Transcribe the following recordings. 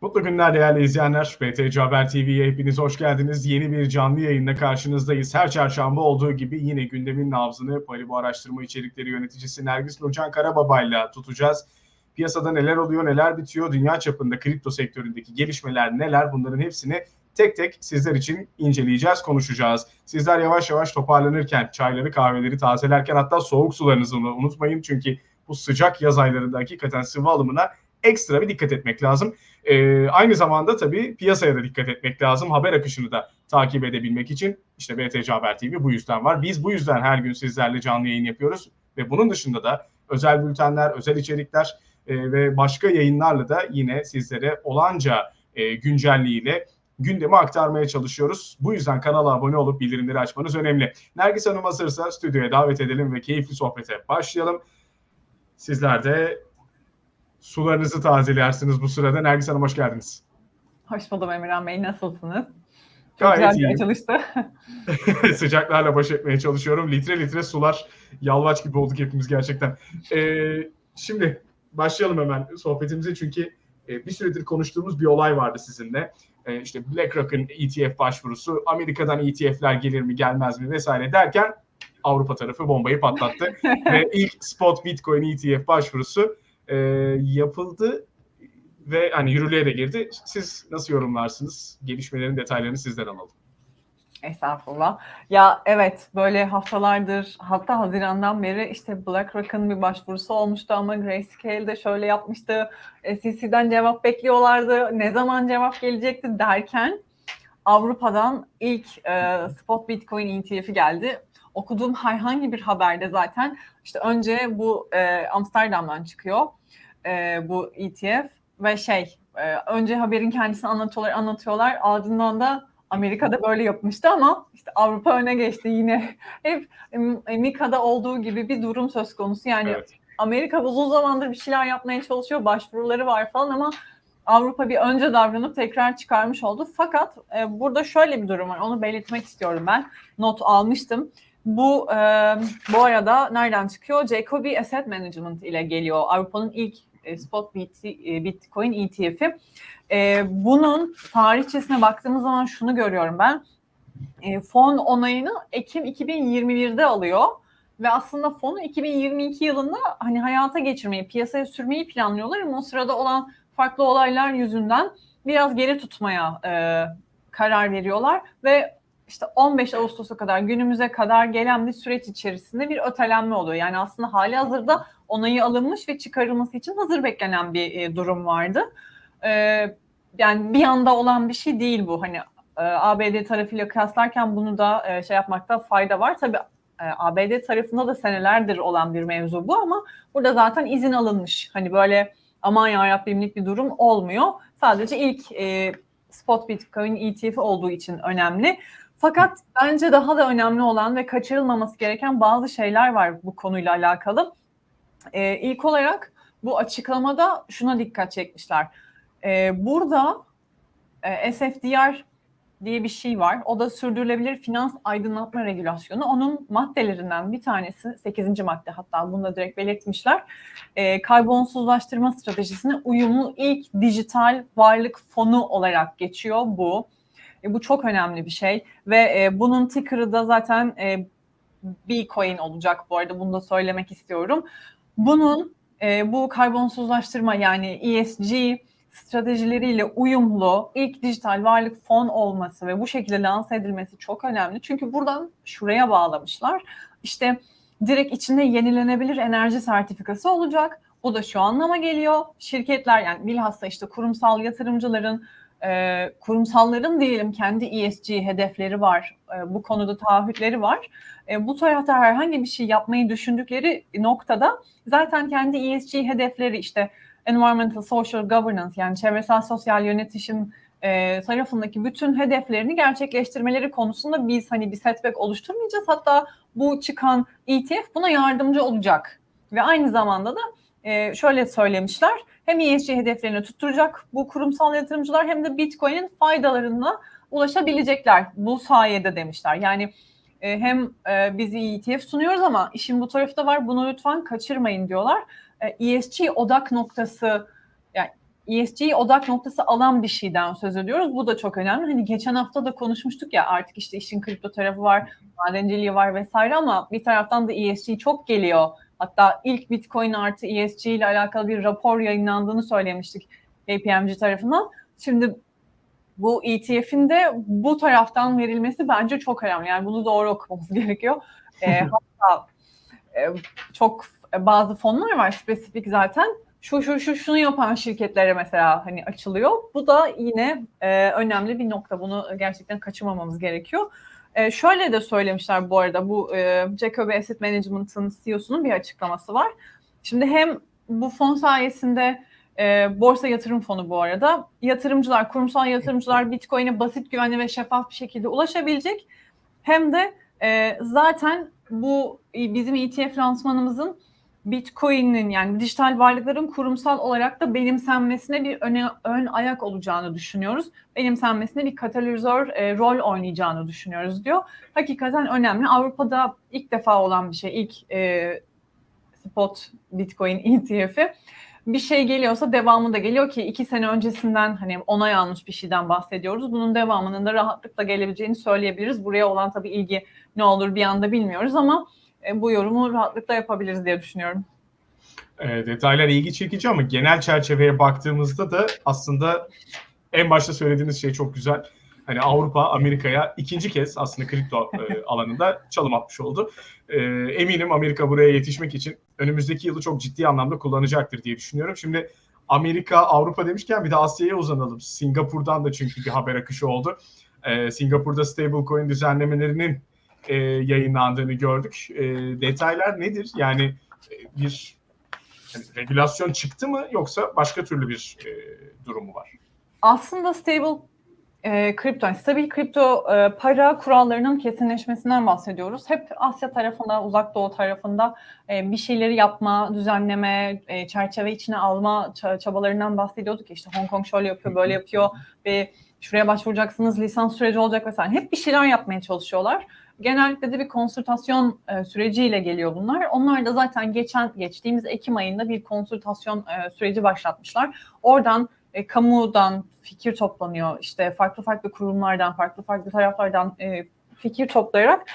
Mutlu günler değerli izleyenler. BTC Haber TV'ye hepiniz hoş geldiniz. Yeni bir canlı yayınla karşınızdayız. Her çarşamba olduğu gibi yine gündemin nabzını Paribu Araştırma İçerikleri Yöneticisi Nergis Nurcan Karababa'yla tutacağız. Piyasada neler oluyor, neler bitiyor, dünya çapında kripto sektöründeki gelişmeler neler bunların hepsini tek tek sizler için inceleyeceğiz, konuşacağız. Sizler yavaş yavaş toparlanırken, çayları, kahveleri tazelerken hatta soğuk sularınızı unutmayın. Çünkü bu sıcak yaz aylarında hakikaten sıvı alımına ekstra bir dikkat etmek lazım. Ee, aynı zamanda tabii piyasaya da dikkat etmek lazım. Haber akışını da takip edebilmek için işte BTC Haber TV bu yüzden var. Biz bu yüzden her gün sizlerle canlı yayın yapıyoruz ve bunun dışında da özel bültenler, özel içerikler e, ve başka yayınlarla da yine sizlere olanca e, güncelliğiyle gündemi aktarmaya çalışıyoruz. Bu yüzden kanala abone olup bildirimleri açmanız önemli. Nergis Hanım hazırsa stüdyoya davet edelim ve keyifli sohbete başlayalım. Sizler de sularınızı tazelersiniz bu sırada. Nergis Hanım hoş geldiniz. Hoş buldum Emirhan Bey. Nasılsınız? Çok Gayet güzel bir açılıştı. Sıcaklarla baş etmeye çalışıyorum. Litre litre sular. Yalvaç gibi olduk hepimiz gerçekten. Ee, şimdi başlayalım hemen sohbetimize çünkü e, bir süredir konuştuğumuz bir olay vardı sizinle. E, işte BlackRock'ın ETF başvurusu, Amerika'dan ETF'ler gelir mi gelmez mi vesaire derken Avrupa tarafı bombayı patlattı. Ve ilk spot Bitcoin ETF başvurusu e, yapıldı ve hani yürürlüğe de girdi. Siz nasıl yorumlarsınız? Gelişmelerin detaylarını sizden alalım. Estağfurullah. Ya evet böyle haftalardır hatta Haziran'dan beri işte BlackRock'ın bir başvurusu olmuştu ama Grayscale de şöyle yapmıştı. SEC'den cevap bekliyorlardı. Ne zaman cevap gelecekti derken Avrupa'dan ilk e, spot Bitcoin ETF'i geldi. Okuduğum herhangi bir haberde zaten işte önce bu e, Amsterdam'dan çıkıyor e, bu ETF ve şey e, önce haberin kendisini anlatıyorlar anlatıyorlar ardından da Amerika'da böyle yapmıştı ama işte Avrupa öne geçti yine. Hep Mika'da olduğu gibi bir durum söz konusu. Yani Evet. Amerika uzun zamandır bir şeyler yapmaya çalışıyor, başvuruları var falan ama Avrupa bir önce davranıp tekrar çıkarmış oldu. Fakat e, burada şöyle bir durum var. Onu belirtmek istiyorum ben. Not almıştım. Bu e, bu arada nereden çıkıyor? Jacobi Asset Management ile geliyor. Avrupa'nın ilk spot Bitcoin ETF'i. E, bunun tarihçesine baktığımız zaman şunu görüyorum ben. E, fon onayını Ekim 2021'de alıyor ve aslında fonu 2022 yılında hani hayata geçirmeyi, piyasaya sürmeyi planlıyorlar ama o sırada olan farklı olaylar yüzünden biraz geri tutmaya e, karar veriyorlar ve işte 15 Ağustos'a kadar günümüze kadar gelen bir süreç içerisinde bir ötelenme oluyor. Yani aslında hali hazırda onayı alınmış ve çıkarılması için hazır beklenen bir e, durum vardı. E, yani bir anda olan bir şey değil bu. Hani e, ABD tarafıyla kıyaslarken bunu da şey yapmakta fayda var. Tabii ABD tarafında da senelerdir olan bir mevzu bu ama burada zaten izin alınmış. Hani böyle aman yarabbimlik bir durum olmuyor. Sadece ilk e, spot Bitcoin ETF olduğu için önemli. Fakat bence daha da önemli olan ve kaçırılmaması gereken bazı şeyler var bu konuyla alakalı. E, ilk olarak bu açıklamada şuna dikkat çekmişler. E, burada e, SFDR diye bir şey var. O da sürdürülebilir finans aydınlatma regülasyonu. Onun maddelerinden bir tanesi 8. madde hatta bunu da direkt belirtmişler. E, karbonsuzlaştırma stratejisine uyumlu ilk dijital varlık fonu olarak geçiyor bu. E, bu çok önemli bir şey ve e, bunun ticker'ı da zaten e, Bitcoin olacak bu arada bunu da söylemek istiyorum. Bunun e, bu karbonsuzlaştırma yani ESG stratejileriyle uyumlu ilk dijital varlık fon olması ve bu şekilde lanse edilmesi çok önemli. Çünkü buradan şuraya bağlamışlar. İşte direkt içinde yenilenebilir enerji sertifikası olacak. Bu da şu anlama geliyor. Şirketler yani bilhassa işte kurumsal yatırımcıların e, kurumsalların diyelim kendi ESG hedefleri var. E, bu konuda taahhütleri var. E, bu tarafta herhangi bir şey yapmayı düşündükleri noktada zaten kendi ESG hedefleri işte environmental social governance yani çevresel sosyal yönetişim e, tarafındaki bütün hedeflerini gerçekleştirmeleri konusunda biz hani bir setback oluşturmayacağız. Hatta bu çıkan ETF buna yardımcı olacak. Ve aynı zamanda da e, şöyle söylemişler. Hem ESG hedeflerini tutturacak bu kurumsal yatırımcılar hem de Bitcoin'in faydalarına ulaşabilecekler bu sayede demişler. Yani e, hem e, biz ETF sunuyoruz ama işin bu tarafı da var. Bunu lütfen kaçırmayın diyorlar. E, ESG odak noktası yani ESG'yi odak noktası alan bir şeyden söz ediyoruz. Bu da çok önemli. Hani geçen hafta da konuşmuştuk ya artık işte işin kripto tarafı var, madenciliği var vesaire ama bir taraftan da ESG çok geliyor. Hatta ilk Bitcoin artı ESG ile alakalı bir rapor yayınlandığını söylemiştik KPMG tarafından. Şimdi bu ETF'in de bu taraftan verilmesi bence çok önemli. Yani bunu doğru okumamız gerekiyor. E, hatta e, çok bazı fonlar var spesifik zaten. Şu şu şu şunu yapan şirketlere mesela hani açılıyor. Bu da yine e, önemli bir nokta. Bunu gerçekten kaçırmamamız gerekiyor. E, şöyle de söylemişler bu arada bu e, Jacob Asset Management'ın CEO'sunun bir açıklaması var. Şimdi hem bu fon sayesinde e, borsa yatırım fonu bu arada. Yatırımcılar, kurumsal yatırımcılar Bitcoin'e basit, güvenli ve şeffaf bir şekilde ulaşabilecek. Hem de e, zaten bu bizim ETF lansmanımızın Bitcoin'in yani dijital varlıkların kurumsal olarak da benimsenmesine bir öne, ön ayak olacağını düşünüyoruz. Benimsenmesine bir katalizör e, rol oynayacağını düşünüyoruz diyor. Hakikaten önemli. Avrupa'da ilk defa olan bir şey. İlk e, spot Bitcoin ETF'i bir şey geliyorsa devamı da geliyor ki iki sene öncesinden hani onay almış bir şeyden bahsediyoruz. Bunun devamının da rahatlıkla gelebileceğini söyleyebiliriz. Buraya olan tabii ilgi ne olur bir anda bilmiyoruz ama e, bu yorumu rahatlıkla yapabiliriz diye düşünüyorum. E, detaylar ilgi çekici ama genel çerçeveye baktığımızda da aslında en başta söylediğiniz şey çok güzel. Hani Avrupa Amerika'ya ikinci kez aslında kripto e, alanında çalım atmış oldu. E, eminim Amerika buraya yetişmek için önümüzdeki yılı çok ciddi anlamda kullanacaktır diye düşünüyorum. Şimdi Amerika, Avrupa demişken bir de Asya'ya uzanalım. Singapur'dan da çünkü bir haber akışı oldu. E, Singapur'da stablecoin düzenlemelerinin e, yayınlandığını gördük. E, detaylar nedir? Yani e, bir yani regülasyon çıktı mı yoksa başka türlü bir e, durumu var? Aslında stable e, kripto, stabil kripto e, para kurallarının kesinleşmesinden bahsediyoruz. Hep Asya tarafında, Uzak Doğu tarafında e, bir şeyleri yapma, düzenleme, e, çerçeve içine alma çabalarından bahsediyorduk. İşte Hong Kong şöyle yapıyor, böyle yapıyor ve şuraya başvuracaksınız, lisans süreci olacak vesaire. Hep bir şeyler yapmaya çalışıyorlar. Genellikle de bir konsültasyon e, süreciyle geliyor bunlar. Onlar da zaten geçen geçtiğimiz Ekim ayında bir konsültasyon e, süreci başlatmışlar. Oradan e, kamudan fikir toplanıyor. İşte farklı farklı kurumlardan, farklı farklı taraflardan e, fikir toplayarak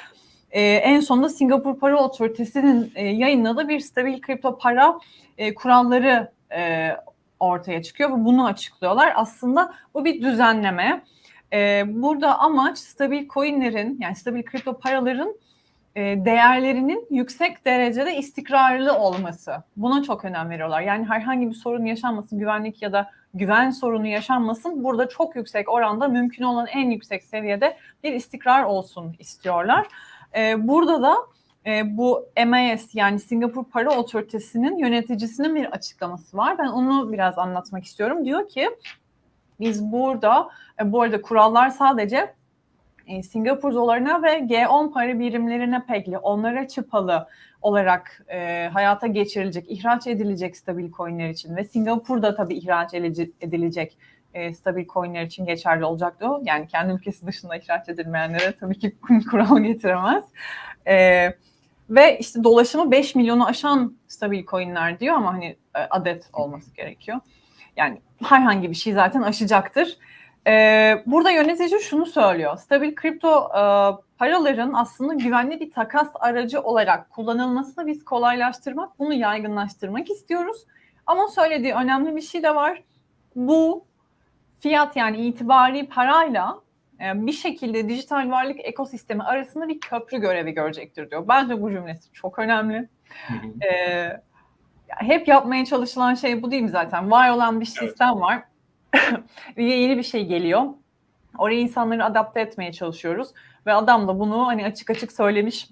e, en sonunda Singapur Para Otoritesi'nin e, yayınladığı bir stabil kripto para e, kuralları e, ortaya çıkıyor ve bunu açıklıyorlar. Aslında bu bir düzenleme. E, burada amaç stabil coinlerin yani stabil kripto paraların e, değerlerinin yüksek derecede istikrarlı olması. Buna çok önem veriyorlar. Yani herhangi bir sorun yaşanmasın, güvenlik ya da güven sorunu yaşanmasın. Burada çok yüksek oranda mümkün olan en yüksek seviyede bir istikrar olsun istiyorlar. E, burada da e, bu MAS yani Singapur Para Otoritesi'nin yöneticisinin bir açıklaması var. Ben onu biraz anlatmak istiyorum. Diyor ki biz burada, e, bu arada kurallar sadece e, Singapur dolarına ve G10 para birimlerine pekli, onlara çıpalı olarak e, hayata geçirilecek, ihraç edilecek stabil coinler için ve Singapur'da tabii ihraç edilecek e, stabil coinler için geçerli olacak diyor. Yani kendi ülkesi dışında ihraç edilmeyenlere tabii ki kural getiremez. E, ve işte dolaşımı 5 milyonu aşan stabil coinler diyor ama hani e, adet olması gerekiyor. Yani herhangi bir şey zaten aşacaktır. Ee, burada yönetici şunu söylüyor. Stabil kripto e, paraların aslında güvenli bir takas aracı olarak kullanılmasını biz kolaylaştırmak, bunu yaygınlaştırmak istiyoruz. Ama söylediği önemli bir şey de var. Bu fiyat yani itibari parayla e, bir şekilde dijital varlık ekosistemi arasında bir köprü görevi görecektir diyor. Bence bu cümlesi çok önemli. ee, hep yapmaya çalışılan şey bu değil mi zaten? Var olan bir sistem var yeni bir şey geliyor. Oraya insanları adapte etmeye çalışıyoruz. Ve adam da bunu hani açık açık söylemiş.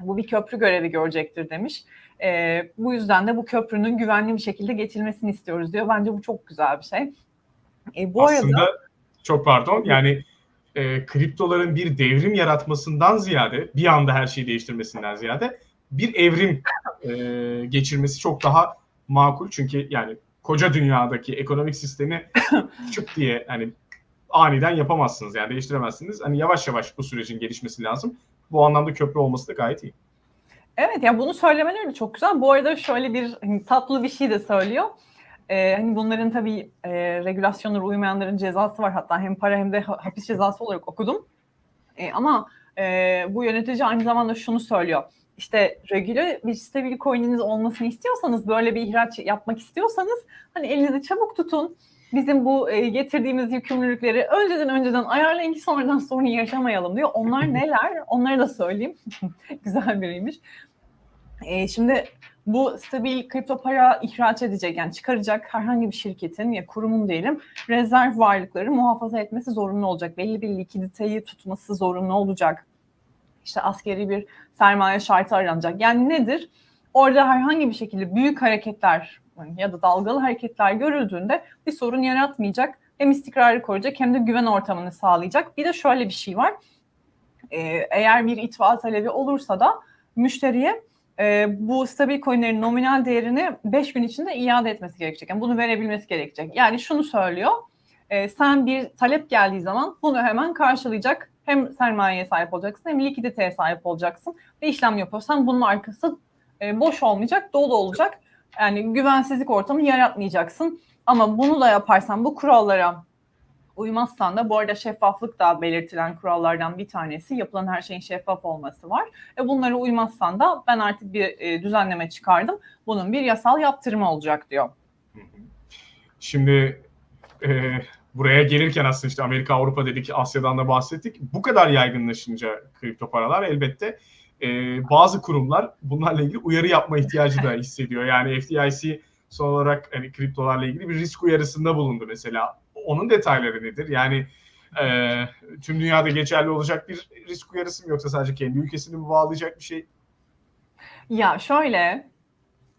Bu bir köprü görevi görecektir demiş. E, bu yüzden de bu köprünün güvenli bir şekilde geçilmesini istiyoruz diyor. Bence bu çok güzel bir şey. E, bu Aslında arada, çok pardon yani e, kriptoların bir devrim yaratmasından ziyade bir anda her şeyi değiştirmesinden ziyade bir evrim e, geçirmesi çok daha makul. Çünkü yani koca dünyadaki ekonomik sistemi çık diye hani aniden yapamazsınız yani değiştiremezsiniz. Hani yavaş yavaş bu sürecin gelişmesi lazım. Bu anlamda köprü olması da gayet iyi. Evet ya bunu söylemeleri de çok güzel. Bu arada şöyle bir hani, tatlı bir şey de söylüyor. e, hani bunların tabii e, regülasyonlara uymayanların cezası var. Hatta hem para hem de hapis cezası olarak okudum. E, ama e, bu yönetici aynı zamanda şunu söylüyor. İşte regüle bir stabil coin'iniz olmasını istiyorsanız, böyle bir ihraç yapmak istiyorsanız hani elinizi çabuk tutun. Bizim bu e, getirdiğimiz yükümlülükleri önceden önceden ayarlayın ki sonradan sorun yaşamayalım diyor. Onlar neler? Onları da söyleyeyim. Güzel biriymiş. E, şimdi bu stabil kripto para ihraç edecek yani çıkaracak herhangi bir şirketin ya kurumun diyelim rezerv varlıkları muhafaza etmesi zorunlu olacak. Belli bir likiditeyi tutması zorunlu olacak. İşte askeri bir sermaye şartı aranacak. Yani nedir? Orada herhangi bir şekilde büyük hareketler ya da dalgalı hareketler görüldüğünde bir sorun yaratmayacak. Hem istikrarı koruyacak hem de güven ortamını sağlayacak. Bir de şöyle bir şey var. Ee, eğer bir itva talebi olursa da müşteriye e, bu stabil coinlerin nominal değerini 5 gün içinde iade etmesi gerekecek. Yani bunu verebilmesi gerekecek. Yani şunu söylüyor. E, sen bir talep geldiği zaman bunu hemen karşılayacak. Hem sermayeye sahip olacaksın hem likiditeye sahip olacaksın. Ve işlem yapıyorsan bunun arkası e, boş olmayacak, dolu olacak. Yani güvensizlik ortamı yaratmayacaksın. Ama bunu da yaparsan bu kurallara uymazsan da bu arada şeffaflık da belirtilen kurallardan bir tanesi. Yapılan her şeyin şeffaf olması var. E bunlara uymazsan da ben artık bir e, düzenleme çıkardım. Bunun bir yasal yaptırımı olacak diyor. Şimdi e, buraya gelirken aslında işte Amerika, Avrupa dedik, Asya'dan da bahsettik. Bu kadar yaygınlaşınca kripto paralar elbette e, bazı kurumlar bunlarla ilgili uyarı yapma ihtiyacı da hissediyor. Yani FDIC son olarak hani kriptolarla ilgili bir risk uyarısında bulundu mesela onun detayları nedir? Yani e, tüm dünyada geçerli olacak bir risk uyarısı mı yoksa sadece kendi ülkesini mi bağlayacak bir şey? Ya şöyle,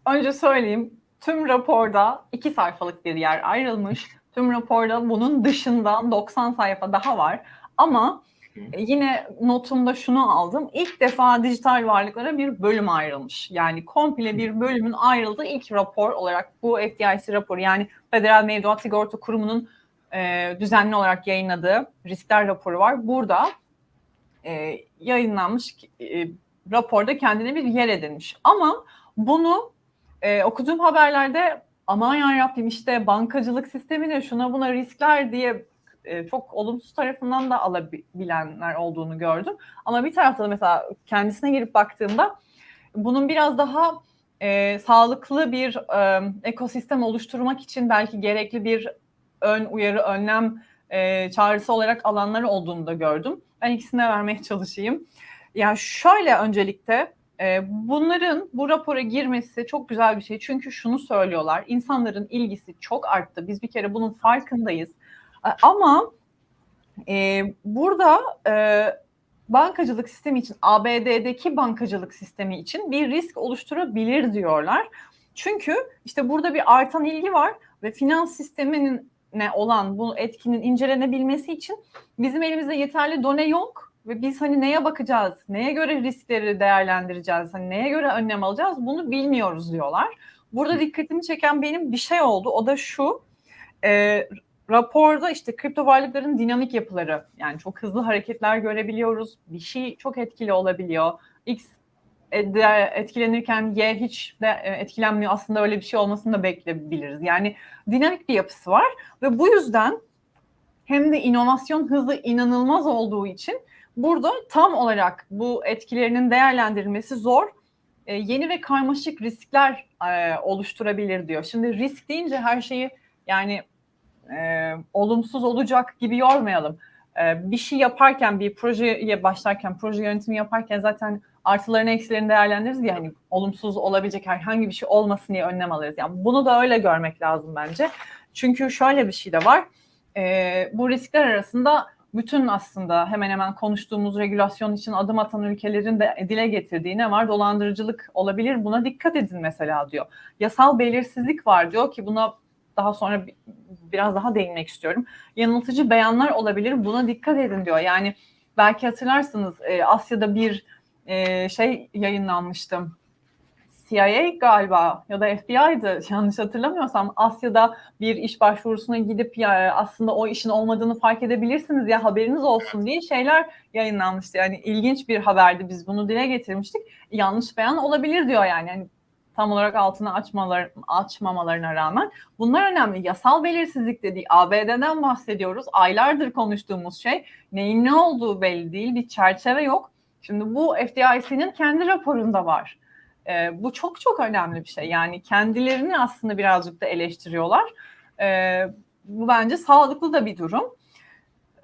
önce söyleyeyim. Tüm raporda iki sayfalık bir yer ayrılmış. Tüm raporda bunun dışında 90 sayfa daha var. Ama yine notumda şunu aldım. İlk defa dijital varlıklara bir bölüm ayrılmış. Yani komple bir bölümün ayrıldığı ilk rapor olarak bu FDIC raporu yani Federal Mevduat Sigorta Kurumu'nun e, düzenli olarak yayınladığı riskler raporu var. Burada e, yayınlanmış e, raporda kendine bir yer edinmiş. Ama bunu e, okuduğum haberlerde aman yarabbim işte bankacılık sistemine şuna buna riskler diye e, çok olumsuz tarafından da alabilenler olduğunu gördüm. Ama bir tarafta da mesela kendisine girip baktığımda bunun biraz daha e, sağlıklı bir e, ekosistem oluşturmak için belki gerekli bir ön uyarı, önlem e, çağrısı olarak alanları olduğunu da gördüm. Ben ikisine vermeye çalışayım. Yani şöyle öncelikle bunların bu rapora girmesi çok güzel bir şey. Çünkü şunu söylüyorlar, insanların ilgisi çok arttı. Biz bir kere bunun farkındayız. Ama e, burada e, bankacılık sistemi için, ABD'deki bankacılık sistemi için bir risk oluşturabilir diyorlar. Çünkü işte burada bir artan ilgi var ve finans sisteminin ne olan bu etkinin incelenebilmesi için bizim elimizde yeterli done yok ve biz hani neye bakacağız, neye göre riskleri değerlendireceğiz, hani neye göre önlem alacağız bunu bilmiyoruz diyorlar. Burada dikkatimi çeken benim bir şey oldu. O da şu. E, raporda işte kripto varlıkların dinamik yapıları yani çok hızlı hareketler görebiliyoruz. Bir şey çok etkili olabiliyor. X etkilenirken Y hiç de e, etkilenmiyor. Aslında öyle bir şey olmasını da bekleyebiliriz. Yani dinamik bir yapısı var ve bu yüzden hem de inovasyon hızı inanılmaz olduğu için burada tam olarak bu etkilerinin değerlendirilmesi zor. E, yeni ve karmaşık riskler e, oluşturabilir diyor. Şimdi risk deyince her şeyi yani e, olumsuz olacak gibi yormayalım. E, bir şey yaparken, bir projeye başlarken, proje yönetimi yaparken zaten artılarını eksilerini değerlendiririz ya hani olumsuz olabilecek herhangi bir şey olmasın diye önlem alırız. Yani bunu da öyle görmek lazım bence. Çünkü şöyle bir şey de var. E, bu riskler arasında bütün aslında hemen hemen konuştuğumuz regülasyon için adım atan ülkelerin de dile getirdiği ne var? Dolandırıcılık olabilir. Buna dikkat edin mesela diyor. Yasal belirsizlik var diyor ki buna daha sonra biraz daha değinmek istiyorum. Yanıltıcı beyanlar olabilir. Buna dikkat edin diyor. Yani belki hatırlarsınız e, Asya'da bir e, şey yayınlanmıştı. CIA galiba ya da FBI'dı yanlış hatırlamıyorsam Asya'da bir iş başvurusuna gidip ya aslında o işin olmadığını fark edebilirsiniz ya haberiniz olsun diye şeyler yayınlanmıştı. Yani ilginç bir haberdi biz bunu dile getirmiştik. Yanlış beyan olabilir diyor yani. yani tam olarak altını açmalar, açmamalarına rağmen bunlar önemli. Yasal belirsizlik dediği ABD'den bahsediyoruz. Aylardır konuştuğumuz şey neyin ne olduğu belli değil. Bir çerçeve yok. Şimdi bu FDIC'nin kendi raporunda var. E, bu çok çok önemli bir şey. Yani kendilerini aslında birazcık da eleştiriyorlar. E, bu bence sağlıklı da bir durum.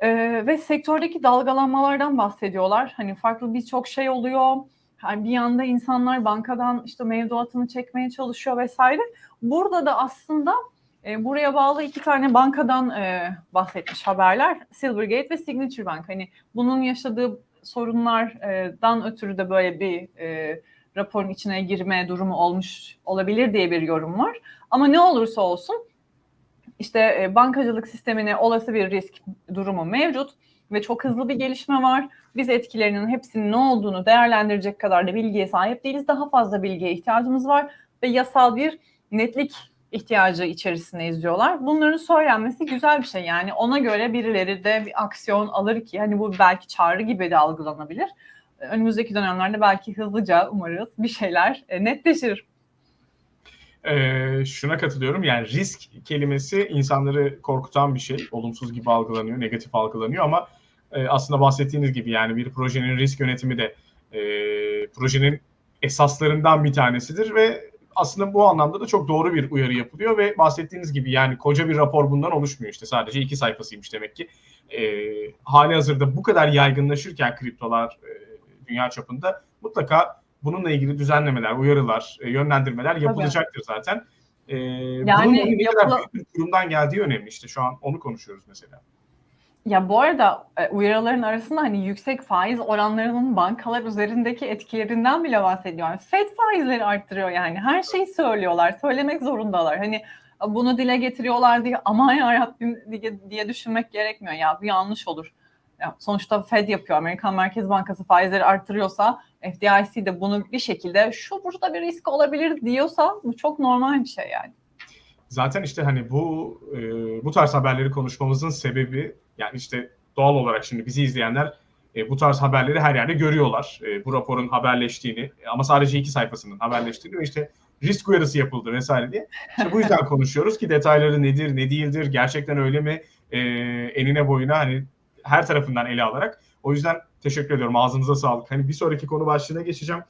E, ve sektördeki dalgalanmalardan bahsediyorlar. Hani farklı birçok şey oluyor. Yani bir yanda insanlar bankadan işte mevduatını çekmeye çalışıyor vesaire. Burada da aslında e, buraya bağlı iki tane bankadan e, bahsetmiş haberler. Silvergate ve Signature Bank. Hani bunun yaşadığı sorunlardan ötürü de böyle bir e, raporun içine girme durumu olmuş olabilir diye bir yorum var. Ama ne olursa olsun işte e, bankacılık sistemine olası bir risk durumu mevcut ve çok hızlı bir gelişme var. Biz etkilerinin hepsinin ne olduğunu değerlendirecek kadar da bilgiye sahip değiliz. Daha fazla bilgiye ihtiyacımız var ve yasal bir netlik ihtiyacı içerisinde izliyorlar. Bunların söylenmesi güzel bir şey. Yani ona göre birileri de bir aksiyon alır ki hani bu belki çağrı gibi de algılanabilir. Önümüzdeki dönemlerde belki hızlıca umarız bir şeyler e, netleşir. Ee, şuna katılıyorum yani risk kelimesi insanları korkutan bir şey. Olumsuz gibi algılanıyor, negatif algılanıyor ama e, aslında bahsettiğiniz gibi yani bir projenin risk yönetimi de e, projenin esaslarından bir tanesidir ve aslında bu anlamda da çok doğru bir uyarı yapılıyor ve bahsettiğiniz gibi yani koca bir rapor bundan oluşmuyor işte sadece iki sayfasıymış demek ki. E, hali hazırda bu kadar yaygınlaşırken kriptolar e, dünya çapında mutlaka bununla ilgili düzenlemeler, uyarılar, e, yönlendirmeler yapılacaktır Tabii. zaten. E, yani bunun ne yapıla... kadar büyük bir kurumdan geldiği önemli işte şu an onu konuşuyoruz mesela. Ya bu arada e, uyarıların arasında hani yüksek faiz oranlarının bankalar üzerindeki etkilerinden bile bahsediyor. Yani Fed faizleri arttırıyor yani. Her şeyi söylüyorlar. Söylemek zorundalar. Hani bunu dile getiriyorlar diye aman yarabbim diye, diye düşünmek gerekmiyor. Ya bu yanlış olur. Ya sonuçta Fed yapıyor. Amerikan Merkez Bankası faizleri arttırıyorsa FDIC de bunu bir şekilde şu burada bir risk olabilir diyorsa bu çok normal bir şey yani. Zaten işte hani bu e, bu tarz haberleri konuşmamızın sebebi yani işte doğal olarak şimdi bizi izleyenler e, bu tarz haberleri her yerde görüyorlar. E, bu raporun haberleştiğini ama sadece iki sayfasının haberleştiğini ve işte risk uyarısı yapıldı vesaire diye. İşte bu yüzden konuşuyoruz ki detayları nedir, ne değildir, gerçekten öyle mi e, enine boyuna hani her tarafından ele alarak. O yüzden teşekkür ediyorum. Ağzınıza sağlık. Hani bir sonraki konu başlığına geçeceğim.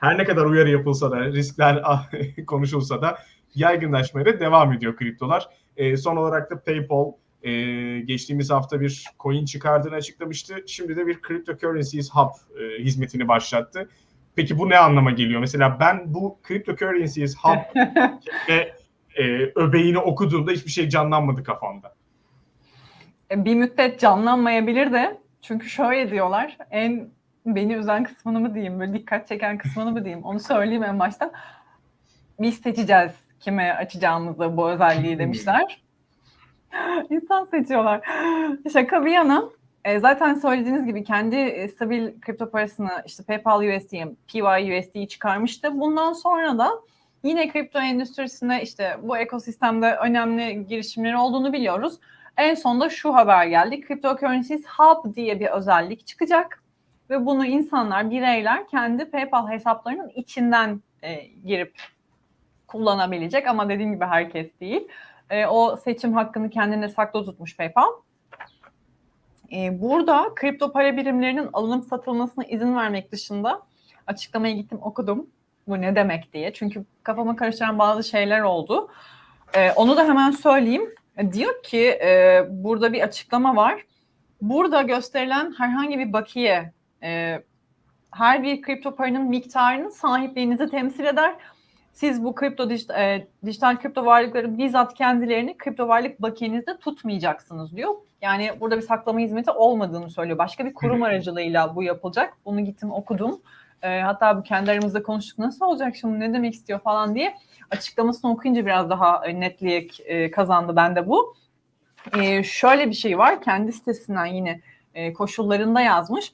Her ne kadar uyarı yapılsa da, riskler konuşulsa da yaygınlaşmaya da devam ediyor kriptolar. E, son olarak da PayPal e, geçtiğimiz hafta bir coin çıkardığını açıklamıştı. Şimdi de bir Cryptocurrencies Hub e, hizmetini başlattı. Peki bu ne anlama geliyor? Mesela ben bu Cryptocurrencies Hub ve e, öbeğini okuduğumda hiçbir şey canlanmadı kafamda. Bir müddet canlanmayabilir de çünkü şöyle diyorlar en beni üzen kısmını mı diyeyim böyle dikkat çeken kısmını mı diyeyim onu söyleyeyim en başta. Biz seçeceğiz kime açacağımızı bu özelliği demişler. İnsan seçiyorlar. Şaka bir yana e, zaten söylediğiniz gibi kendi e, stabil kripto parasını işte PayPal USD, PYUSD'yi çıkarmıştı. Bundan sonra da yine kripto endüstrisinde işte bu ekosistemde önemli girişimleri olduğunu biliyoruz. En sonunda şu haber geldi. Cryptocurrencies Hub diye bir özellik çıkacak ve bunu insanlar, bireyler kendi PayPal hesaplarının içinden e, girip kullanabilecek ama dediğim gibi herkes değil. E, o seçim hakkını kendine saklı tutmuş PayPal. E, burada kripto para birimlerinin alınıp satılmasına izin vermek dışında açıklamaya gittim okudum. Bu ne demek diye. Çünkü kafama karıştıran bazı şeyler oldu. E, onu da hemen söyleyeyim. Diyor ki e, burada bir açıklama var. Burada gösterilen herhangi bir bakiye e, her bir kripto paranın miktarının sahipliğinizi temsil eder. Siz bu kripto dijital, e, dijital kripto varlıkları bizzat kendilerini kripto varlık bakiyenizde tutmayacaksınız diyor. Yani burada bir saklama hizmeti olmadığını söylüyor. Başka bir kurum aracılığıyla bu yapılacak. Bunu gittim okudum. E, hatta bu kendi aramızda konuştuk. Nasıl olacak şimdi ne demek istiyor falan diye açıklamasını okuyunca biraz daha e, netliğe e, kazandı bende bu. E, şöyle bir şey var. Kendi sitesinden yine e, koşullarında yazmış.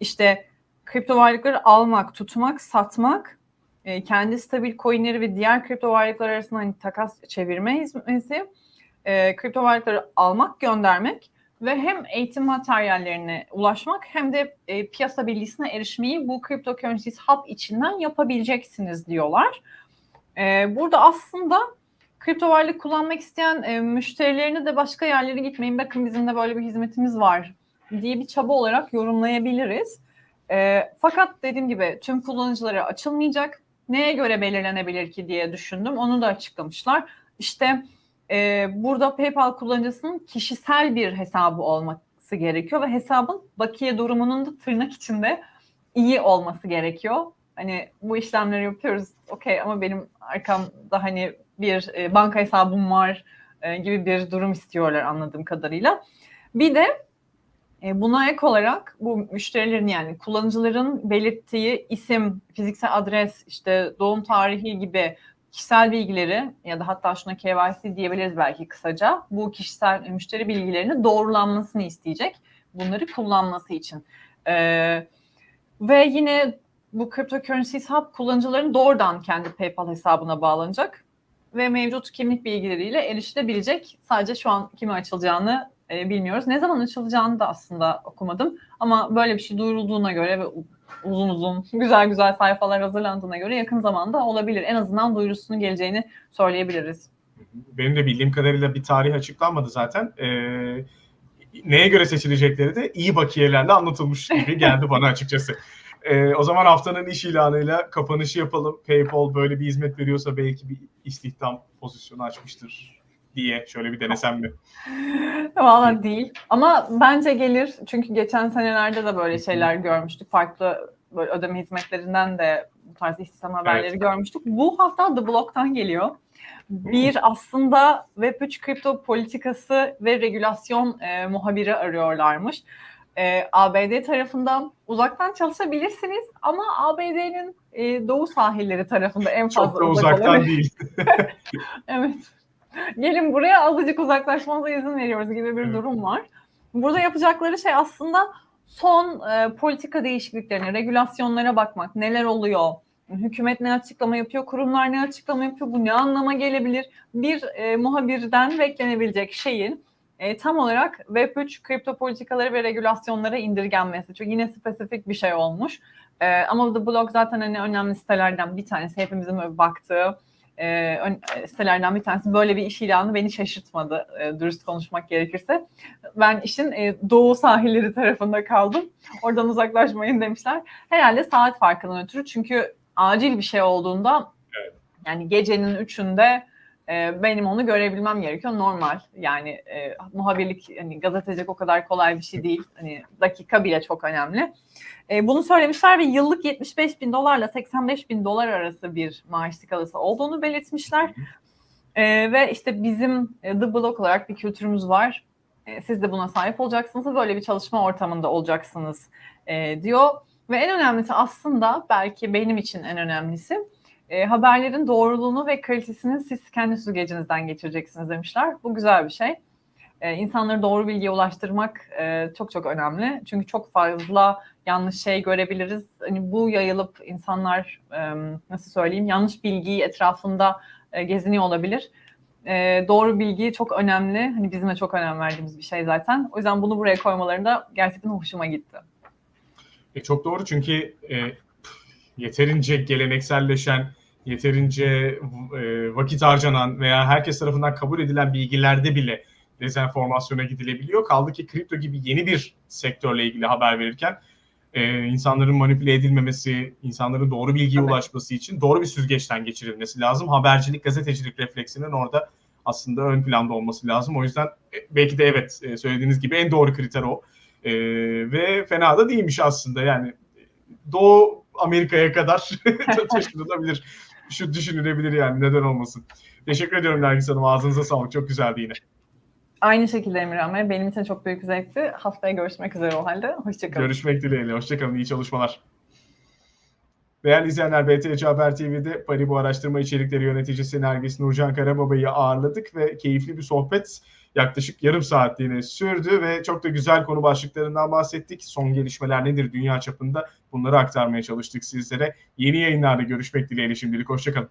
İşte kripto varlıkları almak, tutmak, satmak, e, kendi stabil coinleri ve diğer kripto varlıklar arasında hani takas çevirme hizmeti, e, kripto varlıkları almak, göndermek ve hem eğitim materyallerine ulaşmak hem de e, piyasa bilgisine erişmeyi bu Cryptocurrencies Hub içinden yapabileceksiniz diyorlar. E, burada aslında kripto varlık kullanmak isteyen e, müşterilerini de başka yerlere gitmeyin. Bakın bizim de böyle bir hizmetimiz var diye bir çaba olarak yorumlayabiliriz. E, fakat dediğim gibi tüm kullanıcılara açılmayacak. Neye göre belirlenebilir ki diye düşündüm. Onu da açıklamışlar. İşte e, burada PayPal kullanıcısının kişisel bir hesabı olması gerekiyor ve hesabın bakiye durumunun da tırnak içinde iyi olması gerekiyor. Hani bu işlemleri yapıyoruz okey ama benim arkamda hani bir e, banka hesabım var e, gibi bir durum istiyorlar anladığım kadarıyla. Bir de e, buna ek olarak bu müşterilerin yani kullanıcıların belirttiği isim, fiziksel adres, işte doğum tarihi gibi kişisel bilgileri ya da hatta şuna KYC diyebiliriz belki kısaca. Bu kişisel müşteri bilgilerini doğrulanmasını isteyecek. Bunları kullanması için. Ee, ve yine bu Cryptocurrencies Hub kullanıcıların doğrudan kendi PayPal hesabına bağlanacak ve mevcut kimlik bilgileriyle erişilebilecek. Sadece şu an kime açılacağını e, bilmiyoruz. Ne zaman açılacağını da aslında okumadım. Ama böyle bir şey duyurulduğuna göre ve uzun uzun güzel güzel sayfalar hazırlandığına göre yakın zamanda olabilir. En azından duyurusunun geleceğini söyleyebiliriz. Benim de bildiğim kadarıyla bir tarih açıklanmadı zaten. Ee, neye göre seçilecekleri de iyi bakiyelerle anlatılmış gibi geldi bana açıkçası. Ee, o zaman haftanın iş ilanıyla kapanışı yapalım. PayPal böyle bir hizmet veriyorsa belki bir istihdam pozisyonu açmıştır diye şöyle bir denesem mi? Valla değil. Ama bence gelir. Çünkü geçen senelerde de böyle şeyler görmüştük. Farklı böyle ödeme hizmetlerinden de bu tarz istihdam haberleri evet. görmüştük. Bu hafta The Block'tan geliyor. Bir aslında Web3 kripto politikası ve regülasyon e, muhabiri arıyorlarmış e, ABD tarafından uzaktan çalışabilirsiniz ama ABD'nin e, doğu sahilleri tarafında en fazla Çok da uzaktan olabilir. değil. evet. Gelin buraya azıcık uzaklaşmanıza izin veriyoruz gibi bir evet. durum var. Burada yapacakları şey aslında son e, politika değişikliklerine, regülasyonlara bakmak. Neler oluyor? Hükümet ne açıklama yapıyor? Kurumlar ne açıklama yapıyor? Bu ne anlama gelebilir? Bir e, muhabirden beklenebilecek şeyin e, tam olarak Web3 kripto politikaları ve regülasyonlara indirgenmesi. Çünkü yine spesifik bir şey olmuş. E, ama The Blog zaten hani önemli sitelerden bir tanesi. Hepimizin böyle baktığı e, e, sitelerden bir tanesi. Böyle bir iş ilanı beni şaşırtmadı e, dürüst konuşmak gerekirse. Ben işin e, doğu sahilleri tarafında kaldım. Oradan uzaklaşmayın demişler. Herhalde saat farkından ötürü. Çünkü acil bir şey olduğunda yani gecenin üçünde e, benim onu görebilmem gerekiyor. Normal yani e, muhabirlik hani gazetecilik o kadar kolay bir şey değil. Hani dakika bile çok önemli. E, bunu söylemişler ve yıllık 75 bin dolarla 85 bin dolar arası bir maaş skalası olduğunu belirtmişler. E, ve işte bizim e, The Block olarak bir kültürümüz var. E, siz de buna sahip olacaksınız. Böyle bir çalışma ortamında olacaksınız e, diyor. Ve en önemlisi aslında belki benim için en önemlisi e, haberlerin doğruluğunu ve kalitesini siz kendi süzgecinizden geçireceksiniz demişler. Bu güzel bir şey. E, insanları doğru bilgiye ulaştırmak e, çok çok önemli. Çünkü çok fazla yanlış şey görebiliriz. Hani bu yayılıp insanlar e, nasıl söyleyeyim yanlış bilgiyi etrafında e, geziniyor olabilir. E, doğru bilgi çok önemli. Hani bizim de çok önem verdiğimiz bir şey zaten. O yüzden bunu buraya koymalarında gerçekten hoşuma gitti. E, çok doğru çünkü e, yeterince gelenekselleşen, yeterince e, vakit harcanan veya herkes tarafından kabul edilen bilgilerde bile dezenformasyona gidilebiliyor. Kaldı ki kripto gibi yeni bir sektörle ilgili haber verirken e, insanların manipüle edilmemesi, insanların doğru bilgiye evet. ulaşması için doğru bir süzgeçten geçirilmesi lazım. Habercilik, gazetecilik refleksinin orada aslında ön planda olması lazım. O yüzden e, belki de evet e, söylediğiniz gibi en doğru kriter o. E, ve fena da değilmiş aslında yani Doğu Amerika'ya kadar taşınılabilir. Şu düşünülebilir yani neden olmasın. Teşekkür ediyorum Nergis Hanım. Ağzınıza sağlık. Çok güzeldi yine. Aynı şekilde Emir Amer. Benim için çok büyük zevkti. Haftaya görüşmek üzere o halde. Hoşçakalın. Görüşmek dileğiyle. Hoşçakalın. İyi çalışmalar. Değerli izleyenler BTC Haber TV'de Paribu Araştırma İçerikleri Yöneticisi Nergis Nurcan Karababa'yı ağırladık ve keyifli bir sohbet yaklaşık yarım saatliğine sürdü ve çok da güzel konu başlıklarından bahsettik. Son gelişmeler nedir dünya çapında bunları aktarmaya çalıştık sizlere. Yeni yayınlarda görüşmek dileğiyle şimdilik hoşçakalın.